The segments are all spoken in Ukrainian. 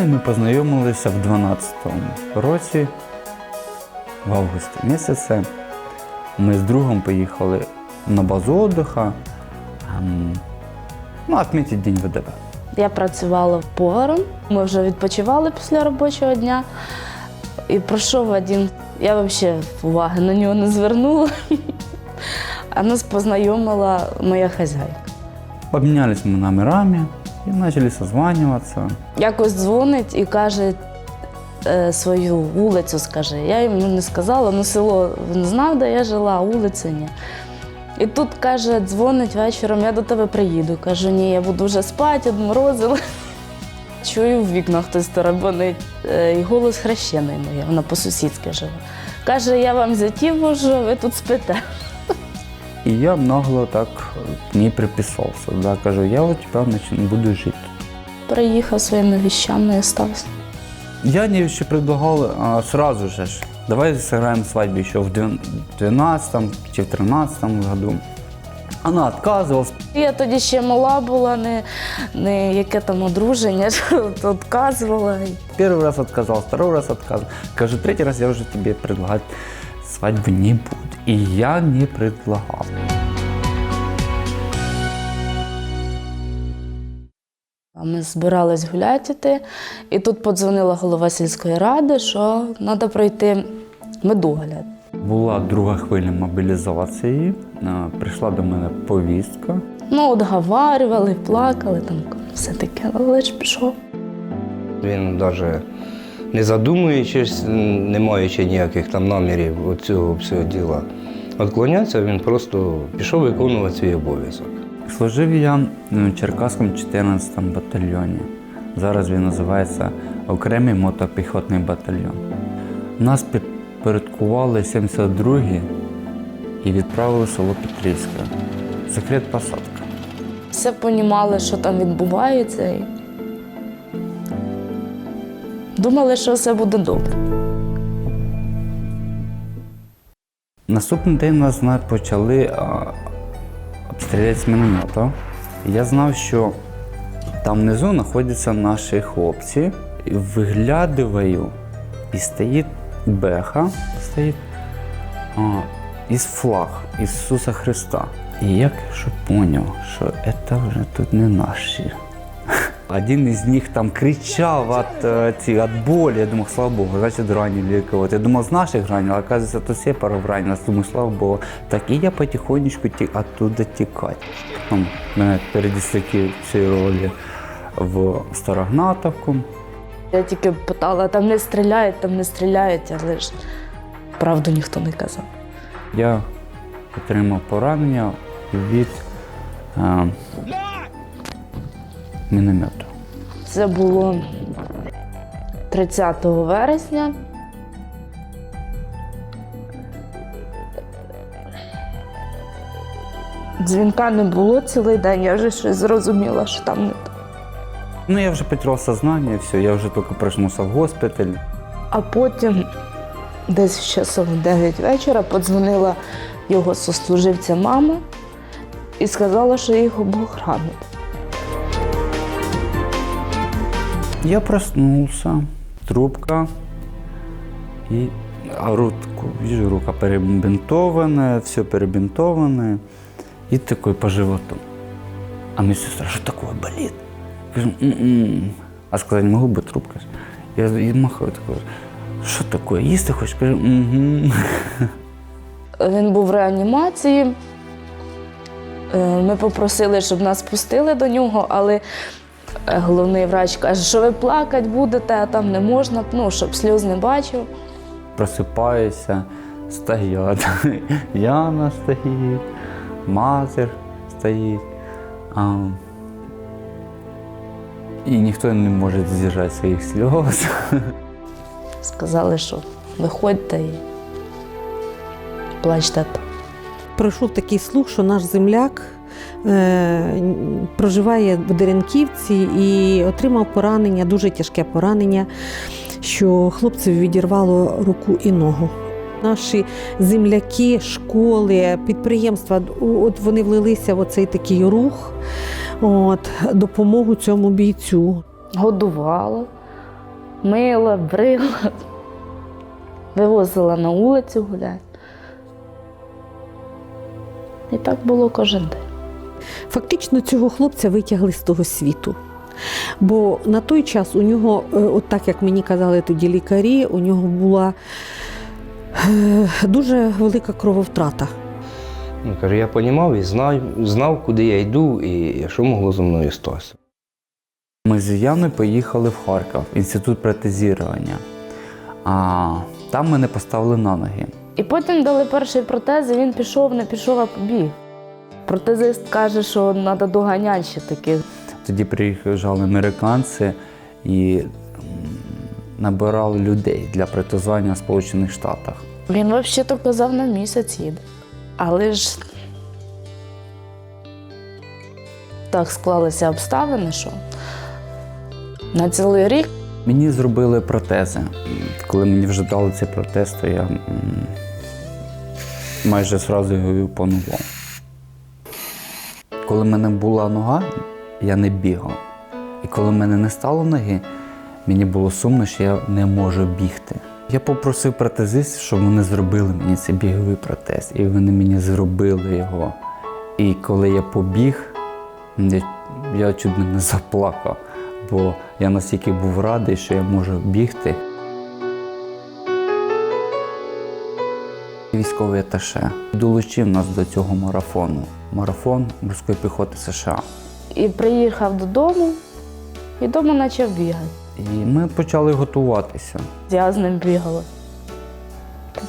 дружиною ми познайомилися в 12-му році, в августі місяці. Ми з другом поїхали на базу отдиха, ем, ну, відмітити День ВДВ. Я працювала поваром, ми вже відпочивали після робочого дня. І пройшов один. Я взагалі уваги на нього не звернула. А нас познайомила моя хазяйка. Обмінялись ми номерами і почали созванюватися. Якось дзвонить і каже е, свою вулицю, скаже. Я йому не сказала, ну село він знав, де я жила, а вулицю ні. І тут каже, дзвонить вечором, я до тебе приїду. Кажу, ні, я буду вже спати, одморозила. Чую, в вікнах хтось тарабанить. Е, І голос хрещеної моєї, вона по-сусідськи живе. Каже, я вам зятів вожу, ви тут спите. І я нагло так к ней приписався. Да, кажу, я у тебе нач- буду жити. Приїхав своїми віщами і стався. Я не ще предлагал а, сразу же, ж, давай сыграем свадьбу еще в 12 чи в 13 году. Она отказывалась. Я тоді ще мала була, не, не яке там одруження, то відказувала. Первый раз отказал, второй раз отказал. Кажу, третий раз я уже тебе предлагать свадьбу не буду. И я не предлагал. Ми збирались гуляти і тут подзвонила голова сільської ради, що треба пройти медогляд. Була друга хвиля мобілізації. Прийшла до мене повістка. Ну, отговарювали, плакали, там все таке, але ж пішов. Він навіть не задумуючись, не маючи ніяких там намірів цього всього діла відклонятися, він просто пішов виконувати свій обов'язок. Служив я в Черкаському 14 батальйоні. Зараз він називається Окремий мотопіхотний батальйон. Нас підпорядкували 72-й і відправили в село Петрівське. Секрет посадка. Все понімали, що там відбувається. Думали, що все буде добре. Наступний день нас почали обстріляти з міномета. Я знав, що там внизу знаходяться наші хлопці. Виглядаю, і стоїть беха, стоїть а, із флаг Ісуса Христа. І я що поняв, що це вже тут не наші. Один из них там кричал от, э, ці, от боли. Я думал, слава богу, значит, ранили кого-то. Я думал, с наших ранил, а оказывается, то все пару ранило. Думаю, слава богу. Так, і я потихонечку ті, оттуда тікати. Потім мене передислокували в Старогнатовку. Я тільки питала, там не стріляють, там не стріляють, але ж правду ніхто не казав. Я отримав поранення від е, міномету. Це було 30 вересня. Дзвінка не було цілий день, я вже щось зрозуміла, що там не так. Ну, я вже потеряв сознание, все, я вже тільки проснулся в госпіталь. А потім, десь в часов 9 вечора, подзвонила його сослуживця мама і сказала, що їх обох ранить. Я проснулся, трубка, и а руку, вижу, рука перебинтованная, все перебинтованное, и такой по животу. А мне сестра, что такое болит? Говорю. А сказать не могу быть трубкой. Я махаю такой, такое, есть ты хочешь? Говорю, угу. Він був в реанімації. Е, Ми попросили, щоб нас пустили до нього, але головний врач каже, що ви плакати будете, а там не можна, ну, щоб сльоз не бачив. Просипаюся, стоять. Яна стоїть, матір стоїть. А, і ніхто не може здержати своїх сльоз. Сказали, що виходьте і плачте там. Пройшов такий слух, що наш земляк е, проживає в Деренківці і отримав поранення, дуже тяжке поранення, що хлопцеві відірвало руку і ногу. Наші земляки, школи, підприємства, от вони влилися в оцей такий рух, от, допомогу цьому бійцю. Годувала. мила, брила, вивозила на вулицю гуляти. І так було кожен день. Фактично цього хлопця витягли з того світу. Бо на той час у нього, е, от так як мені казали тоді лікарі, у нього була е, дуже велика крововтрата. Ну, каже, я розумів і знав, знав, куди я йду і що могло зі мною статися. Ми з Яною поїхали в Харків, в інститут протезірування. А там мене поставили на ноги. І потім дали перший протез, і він пішов, не пішов, а побіг. Протезист каже, що треба доганяти ще таких. Тоді приїжджали американці і набирали людей для протезування в Сполучених Штатах. Він взагалі то казав на місяць їде. Але ж так склалися обставини, що на цілий рік Мені зробили протези. Коли мені вже дали цей протез, то я майже одразу його опанував. Коли в мене була нога, я не бігав. І коли в мене не стало ноги, мені було сумно, що я не можу бігти. Я попросив протезистів, щоб вони зробили мені цей біговий протез. І вони мені зробили його. І коли я побіг, я, чуть не заплакав, бо я настільки був радий, що я можу бігти. Військовий аташе долучив нас до цього марафону. Марафон морської піхоти США. і приїхав додому, і вдома почав бігати. І ми почали готуватися. Я з ним бігала.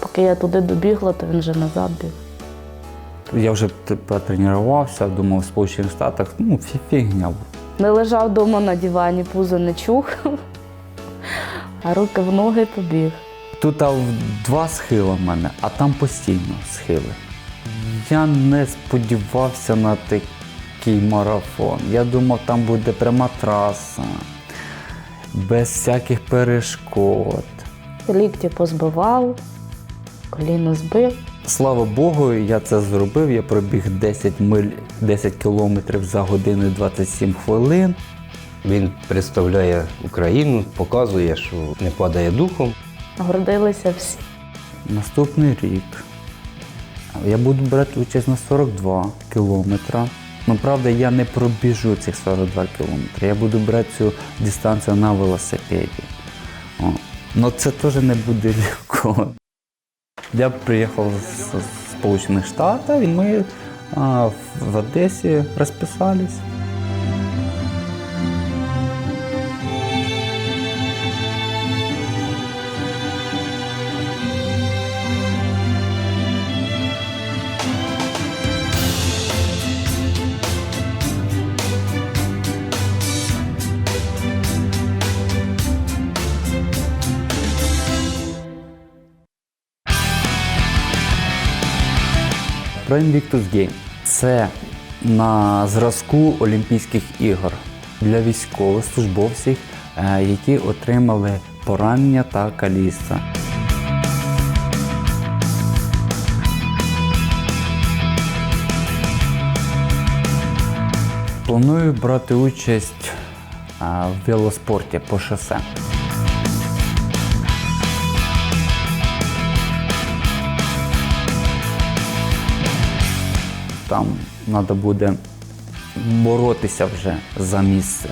Поки я туди добігла, то він вже назад біг. Я вже тренувався, думав, в Сполучених Штатах, ну, фі- фігня. Не лежав вдома на дивані, пузо не чухав, а руки в ноги побіг. Тут а, два схила в мене, а там постійно схили. Я не сподівався на такий марафон. Я думав, там буде пряма траса, без всяких перешкод. Лікті позбивав, коліно збив. Слава Богу, я це зробив. Я пробіг 10 миль, 10 кілометрів за годину 27 хвилин. Він представляє Україну, показує, що не падає духом. Гордилися всі. Наступний рік я буду брати участь на 42 кілометра. Ну, правда, я не пробіжу цих 42 кілометри. Я буду брати цю дистанцію на велосипеді. О. Ну це теж не буде легко. Я приїхав з Сполучених Штатів і ми а, в Одесі розписались. Про Invictus Game. Це на зразку Олімпійських ігор для військовослужбовців, е, які отримали поранення та каліцтва. Планую брати участь е, в велоспорті по шосе. Там треба буде боротися вже за місце.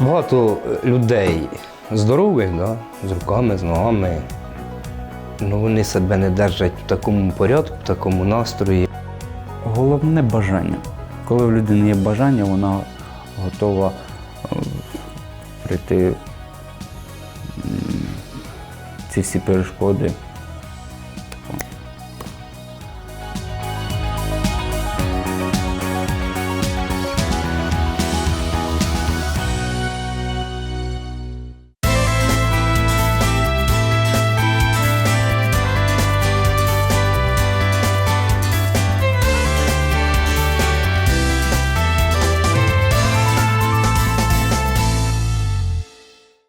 Багато людей здорових, да, з руками, з ногами. Ну, вони себе не держать в такому порядку, в такому настрої. Головне бажання. Коли в людини є бажання, вона готова е, прийти ці всі перешкоди